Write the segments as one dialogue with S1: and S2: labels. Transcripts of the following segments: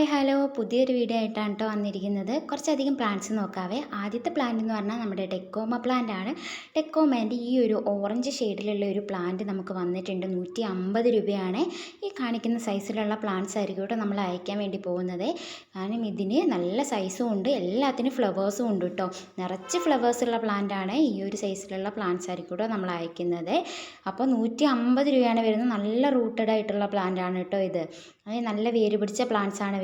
S1: Hi hello. പുതിയൊരു video ആയിട്ടാണ് കേട്ടോ വന്നിരിക്കുന്നത്. കുറച്ചധികം പ്ലാന്റ്സ് നോക്കാവേ. ആദ്യത്തെ പ്ലാന്റ് എന്ന് പറഞ്ഞാൽ നമ്മുടെ ടെക്കോമ പ്ലാന്റ് ആണ്. ടെക്കോമേന്റെ ഈ ഒരു ഓറഞ്ച് ഷെയ്ഡിലുള്ള ഒരു പ്ലാന്റ് നമുക്ക് വന്നിട്ടുണ്ട്. നൂറ്റി അമ്പത് രൂപയാണ്. ഈ കാണിക്കുന്ന സൈസിലുള്ള പ്ലാന്റ്സ് ആയിരിക്കും കേട്ടോ നമ്മൾ അയക്കാൻ വേണ്ടി പോകുന്നത്. കാരണം ഇതിന് നല്ല സൈസും ഉണ്ട്. എല്ലാത്തിനും ഫ്ലവേഴ്സും ഉണ്ട് കേട്ടോ നിറച്ച് ഫ്ലവേഴ്സുള്ള പ്ലാന്റ് ആണ് ഈ ഒരു സൈസിലുള്ള പ്ലാന്റ്സ് ആയിരിക്കും കേട്ടോ നമ്മൾ അയക്കുന്നത്. അപ്പോൾ നൂറ്റി അമ്പത് രൂപയാണ് വരുന്നത്. നല്ല റൂട്ടഡ് ആയിട്ടുള്ള പ്ലാന്റ് ആണ് കേട്ടോ ഇത്. നല്ല വേര് പിടിച്ച പ്ലാന്റ്സ് ആണ്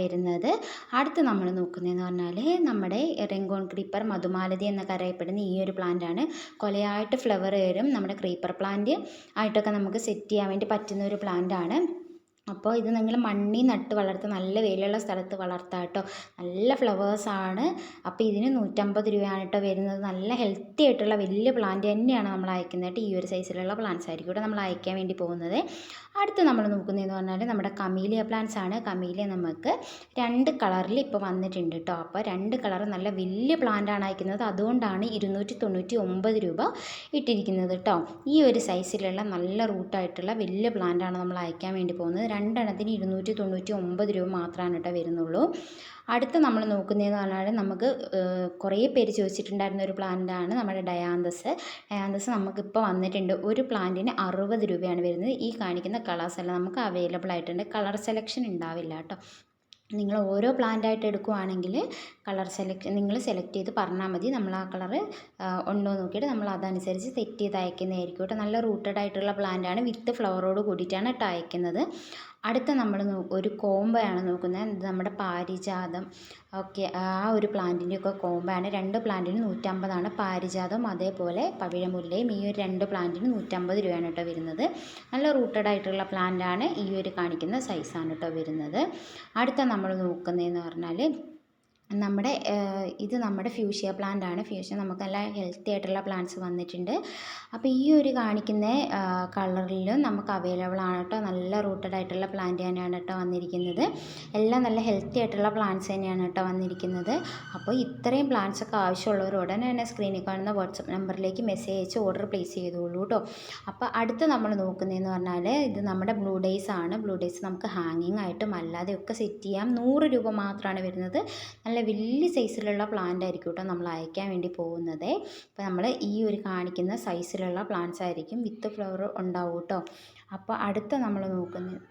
S1: അടുത്ത് നമ്മൾ നോക്കുന്നതെന്ന് പറഞ്ഞാൽ നമ്മുടെ റെങ്കോൺ ക്രീപ്പർ മധുമാലതി എന്നൊക്കെ അറിയപ്പെടുന്ന ഈ ഒരു പ്ലാന്റാണ് കൊലയായിട്ട് ഫ്ലവർ വരും. നമ്മുടെ ക്രീപ്പർ പ്ലാന്റ് ആയിട്ടൊക്കെ നമുക്ക് സെറ്റ് ചെയ്യാൻ വേണ്ടി പറ്റുന്ന ഒരു പ്ലാന്റ് ആണ്. അപ്പോൾ ഇത് നിങ്ങൾ മണ്ണിൽ നട്ട് വളർത്തുക നല്ല വെയിലുള്ള സ്ഥലത്ത് വളർത്തുക കേട്ടോ. നല്ല ഫ്ലവേഴ്സാണ് അപ്പോൾ ഇതിന് നൂറ്റമ്പത് രൂപയാണ് കേട്ടോ വരുന്നത്. നല്ല ഹെൽത്തി ആയിട്ടുള്ള വലിയ പ്ലാന്റ് തന്നെയാണ് നമ്മൾ അയക്കുന്നത് കേട്ടോ. ഈ ഒരു സൈസിലുള്ള പ്ലാന്റ്സ് ആയിരിക്കും ഇവിടെ നമ്മൾ അയക്കാൻ വേണ്ടി പോകുന്നത്. അടുത്ത് നമ്മൾ നോക്കുന്നതെന്ന് പറഞ്ഞാൽ നമ്മുടെ കമീലിയ പ്ലാന്റ്സ് ആണ്. കമീലിയ നമുക്ക് രണ്ട് കളറിൽ ഇപ്പോൾ വന്നിട്ടുണ്ട് കേട്ടോ. അപ്പോൾ രണ്ട് കളർ നല്ല വലിയ പ്ലാന്റ് ആണ് അയക്കുന്നത്. അതുകൊണ്ടാണ് ഇരുന്നൂറ്റി തൊണ്ണൂറ്റി ഒമ്പത് രൂപ ഇട്ടിരിക്കുന്നത് കേട്ടോ. ഈ ഒരു സൈസിലുള്ള നല്ല റൂട്ടായിട്ടുള്ള വലിയ പ്ലാന്റ് ആണ് നമ്മൾ അയക്കാൻ വേണ്ടി പോകുന്നത്. രണ്ടെണ്ണത്തിന് ഇരുന്നൂറ്റി തൊണ്ണൂറ്റി ഒമ്പത് രൂപ മാത്രമാണ് കേട്ടോ വരുന്നുള്ളൂ. അടുത്ത് നമ്മൾ നോക്കുന്നതെന്ന് പറഞ്ഞാൽ നമുക്ക് കുറേ പേര് ചോദിച്ചിട്ടുണ്ടായിരുന്ന ഒരു പ്ലാന്റാണ് നമ്മുടെ ഡയാന്തസ് ഡയാന്തസ് നമുക്കിപ്പോൾ വന്നിട്ടുണ്ട്. ഒരു പ്ലാന്റിന് അറുപത് രൂപയാണ് വരുന്നത്. ഈ കാണിക്കുന്ന കളേഴ്സ് എല്ലാം നമുക്ക് അവൈലബിൾ ആയിട്ടുണ്ട്. കളർ സെലക്ഷൻ ഉണ്ടാവില്ല കേട്ടോ. നിങ്ങൾ ഓരോ പ്ലാന്റായിട്ട് എടുക്കുവാണെങ്കിൽ കളർ സെലക്ട് നിങ്ങൾ സെലക്ട് ചെയ്ത് പറഞ്ഞാൽ മതി. നമ്മൾ ആ കളർ ഉണ്ടോ നോക്കിയിട്ട് നമ്മൾ അതനുസരിച്ച് സെറ്റ് ചെയ്ത് അയക്കുന്നതായിരിക്കും കേട്ടോ. നല്ല റൂട്ടഡ് ആയിട്ടുള്ള പ്ലാന്റാണ് വിത്ത് ഫ്ലവറോട് കൂടിയിട്ടാണ് കേട്ടോ അയക്കുന്നത്. അടുത്ത നമ്മൾ ഒരു കോമ്പയാണ് നോക്കുന്നത്. നമ്മുടെ പാരിജാതം ഓക്കെ ആ ഒരു പ്ലാന്റിന്റെ ഒക്കെ കോംബോയാണ് രണ്ട് പ്ലാന്റിന് നൂറ്റമ്പതാണ് പാരിജാതം. അതേപോലെ പവിഴമുല്ലയും ഈ ഒരു രണ്ട് പ്ലാന്റിന് നൂറ്റമ്പത് രൂപയാണ് കേട്ടോ വരുന്നത്. നല്ല റൂട്ടഡ് ആയിട്ടുള്ള പ്ലാന്റാണ് ഈ ഒരു കാണിക്കുന്ന സൈസാണ് കേട്ടോ വരുന്നത്. അടുത്ത നമ്മൾ നോക്കുന്നതെന്ന് പറഞ്ഞാൽ നമ്മുടെ ഇത് നമ്മുടെ ഫ്യൂഷ്യ പ്ലാന്റ് ആണ്. ഫ്യൂഷ്യ നമുക്ക് നല്ല ഹെൽത്തി ആയിട്ടുള്ള പ്ലാന്റ്സ് വന്നിട്ടുണ്ട്. അപ്പോൾ ഈ ഒരു കാണിക്കുന്ന കളറിലും നമുക്ക് അവൈലബിൾ ആണ് കേട്ടോ നല്ല റൂട്ടഡ് ആയിട്ടുള്ള പ്ലാന്റ് തന്നെയാണ് കേട്ടോ വന്നിരിക്കുന്നത്. എല്ലാം നല്ല ഹെൽത്തി ആയിട്ടുള്ള പ്ലാന്റ്സ് തന്നെയാണ് കേട്ടോ വന്നിരിക്കുന്നത്. അപ്പോൾ ഇത്രയും പ്ലാന്റ്സ് ഒക്കെ ആവശ്യമുള്ളവർ ഉടനെ തന്നെ സ്ക്രീനിൽ കാണുന്ന വാട്സപ്പ് നമ്പറിലേക്ക് മെസ്സേജ് അയച്ച് ഓർഡർ പ്ലേസ് ചെയ്തോളൂ കേട്ടോ അപ്പോൾ അടുത്ത് നമ്മൾ നോക്കുന്നതെന്ന് പറഞ്ഞാൽ ഇത് നമ്മുടെ ബ്ലൂ ഡേയ്സ് ആണ്. ബ്ലൂ ഡേയ്സ് നമുക്ക് ഹാങ്ങിങ് ആയിട്ടും അല്ലാതെയൊക്കെ സെറ്റ് ചെയ്യാം. നൂറ് രൂപ മാത്രമാണ് വരുന്നത്. നല്ല നല്ല വലിയ സൈസിലുള്ള പ്ലാന്റ് ആയിരിക്കും കേട്ടോ നമ്മൾ അയക്കാൻ വേണ്ടി പോകുന്നത്. അപ്പോൾ നമ്മൾ ഈ ഒരു കാണിക്കുന്ന സൈസിലുള്ള പ്ലാന്റ്സ് ആയിരിക്കും വിത്ത് ഫ്ലവർ ഉണ്ടാവും കേട്ടോ അപ്പോൾ അടുത്ത നമ്മൾ നോക്കുന്നത്